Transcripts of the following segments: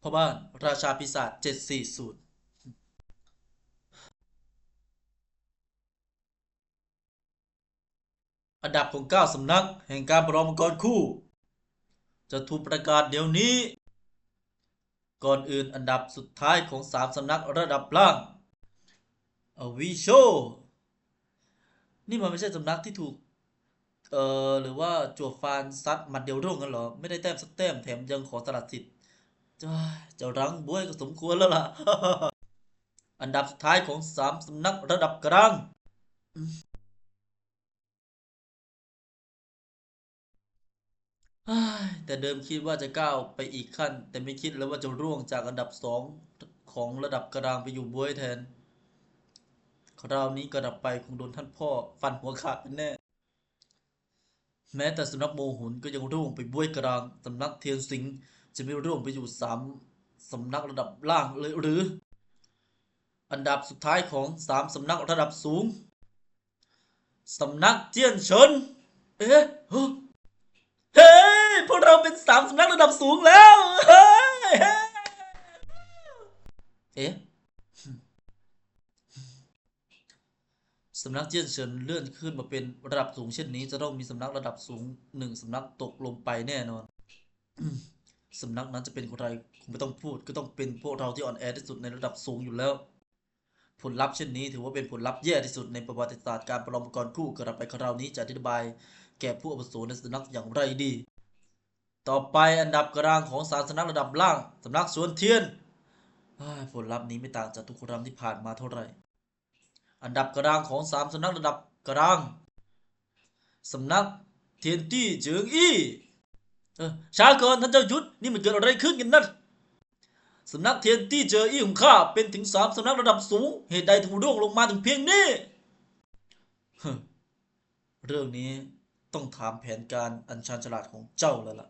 พ่อบ้านราชาปีศาจเจ็ดสี่ศูนย์อันดับของเก้าสำนัก แห่งการประลอมกรคู่ จะถูกประกาศเดี๋ยวนี้ ก่อนอื่นอันดับสุดท้ายของสามสำนักระดับล่างอวิโช นี่มันไม่ใช่สำนักที่ถูก เอ่อ หรือว่าจั่วฟานซัดหมัดเดียวร่วงกันเหรอ ไม่ได้แต้มสักแต้มแถมยังขอสลัดสิทธิ์ จ้าเจ้ารังบวยก็สมควรแล้วล่ะ อันดับสุดท้ายของสามสำนักระดับกลาง แต่เดิมคิดว่าจะก้าวไปอีกขั้น แต่ไม่คิดเลยวว่าจะร่วงจากอันดับสองของระดับกลางไปอยู่บวยแทน คราวนี้กระดับไปคงโดนท่านพ่อฟันหัวขาดแน่ แม้แต่สำนักโมหุนก็ยังร่วงไปบวยกลางสำนักเทียนสิงห์ จะไม่ร่วงไปอยู่สามสำนักระดับล่างเลยหรือ อันดับสุดท้ายของสามสำนักระดับสูงสำนักเจียนเฉินเอ๊ะเฮ้ยพวกเราเป็นสามสำนักระดับสูงแล้วเฮ้เฮ้ยเอ๊ะสำนักเจียนเฉินเลื่อนขึ้นมาเป็นระดับสูงเช่นนี้ จะต้องมีสำนักระดับสูงหนึ่งสำนักตกลงไปแน่นอน สำนักนั้นจะเป็นใครคงไม่ต้องพูดก็ต้องเป็นพวกเราที่อ่อนแอที่สุดในระดับสูงอยู่แล้ว ผลลัพธ์เช่นนี้ถือว่าเป็นผลลัพธ์แย่ที่สุดในประวัติศาสตร์การประลองมังกรคู่กระไปคราวนี้จะอธิบาย แก่ผู้อาวุโสในสำนักอย่างไรดี ต่อไปอันดับกลางของสามสำนักระดับล่างสำนักสวนเทียนผลลัพธ์นี้ไม่ต่างจากทุกครั้งที่ผ่านมาเท่าไหร่ อันดับกลางของสามสำนักระดับกลางสำนักเทียนตี้เจิงอี้ ช้าก่อนท่านเจ้ายุทธนี่มันเกิดอะไรขึ้นกันนั่นสำนักเทียนตี้เจออี้ของข้าเป็นถึงสามสำนักระดับสูง เหตุใดถึงร่วงลงมาถึงเพียงนี้เรื่องนี้ต้องถามแผนการอันชาญฉลาดของเจ้าแล้วล่ะ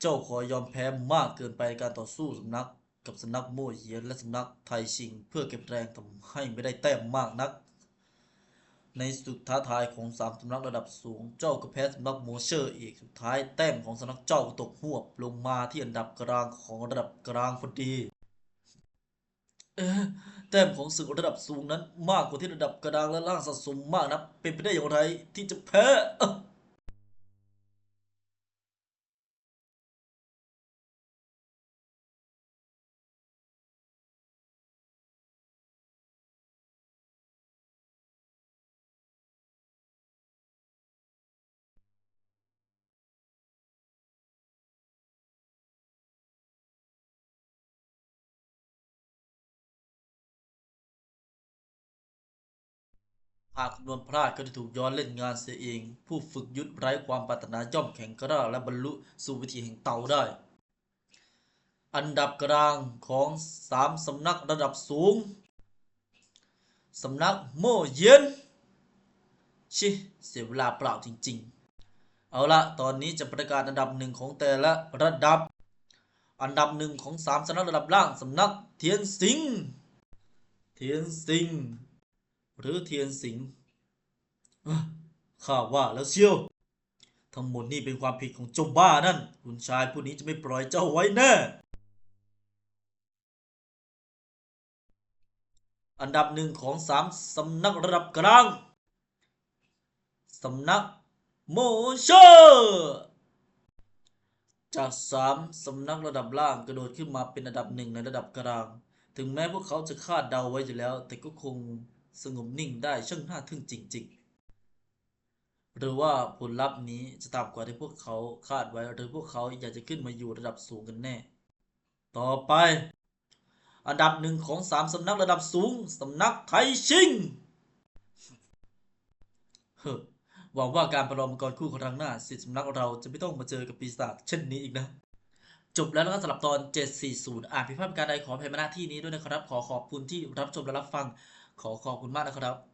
เจ้าขอยอมแพ้มากเกินไปในการต่อสู้สำนัก กับสำนักโม่เหยียนและสำนักไทชิง เพื่อเก็บแรงทำให้ไม่ได้แต้มมากนัก ในสุดท้าทายของสามสำนักระดับสูง เจ้าก็แพ้สำนักโมเชอร์อีกสุดท้ายแต้มของสำนักเจ้าตกหวบลงมาที่อันดับกลางของระดับกลางพอดีเอ๊ะแต้มของศึกระดับสูงนั้นมากกว่าที่ระดับกลางและล่างสะสมมากนะเป็นไปได้อย่างไรที่จะแพ้ หากคำนวณพลาดก็จะถูกย้อนเล่นงานเสียเอง ผู้ฝึกยุทธไร้ความปรารถนาย่อมแข็งกร้าและบรรลุสู่วิถีแห่งเตาได้ อันดับกลางของสามสำนักระดับสูง สำนักโมเยียนชิเสียเวลาเปล่าจริง ๆ เอาละตอนนี้จะประกาศอันดับหนึ่งของแต่ละระดับ อันดับหนึ่งของสามสำนักระดับล่างสำนักเทียนสิง เทียนสิง หรือเทียนสิงข้าว่าแล้วเชียว ทั้งหมดนี่เป็นความผิดของเจ้าบ้านั่น คุณชายผู้นี้จะไม่ปล่อยเจ้าไว้แน่ อันดับหนึ่งของสามสำนักระดับกลาง สำนักโมเชอร์จากสามสำนักระดับล่างกระโดดขึ้นมาเป็นอันดับหนึ่งในระดับกลาง ถึงแม้พวกเขาจะคาดเดาไว้อยู่แล้ว แต่ก็คง สงบนิ่งได้ช่างน่าทึ่งจริง ๆ หรือว่าผลลัพธ์นี้จะต่ำกว่าที่พวกเขาคาดไว้หรือพวกเขาอยากจะขึ้นมาอยู่ระดับสูงกันแน่ ต่อไป อันดับหนึ่งของสามสำนักระดับสูงสำนักไทชิงหวังว่าการประลองมังกรคู่ครั้งหน้าสิทธิสำนักเราจะไม่ต้องมาเจอกับปีศาจเช่นนี้อีกนะจบแล้วนะครับสำหรับตอน 740 อ่านผิพาดประการใดขออภัยมาณที่นี้ด้วยนะครับ ขอขอบคุณที่รับชมและรับฟัง ขอขอบคุณมากนะครับ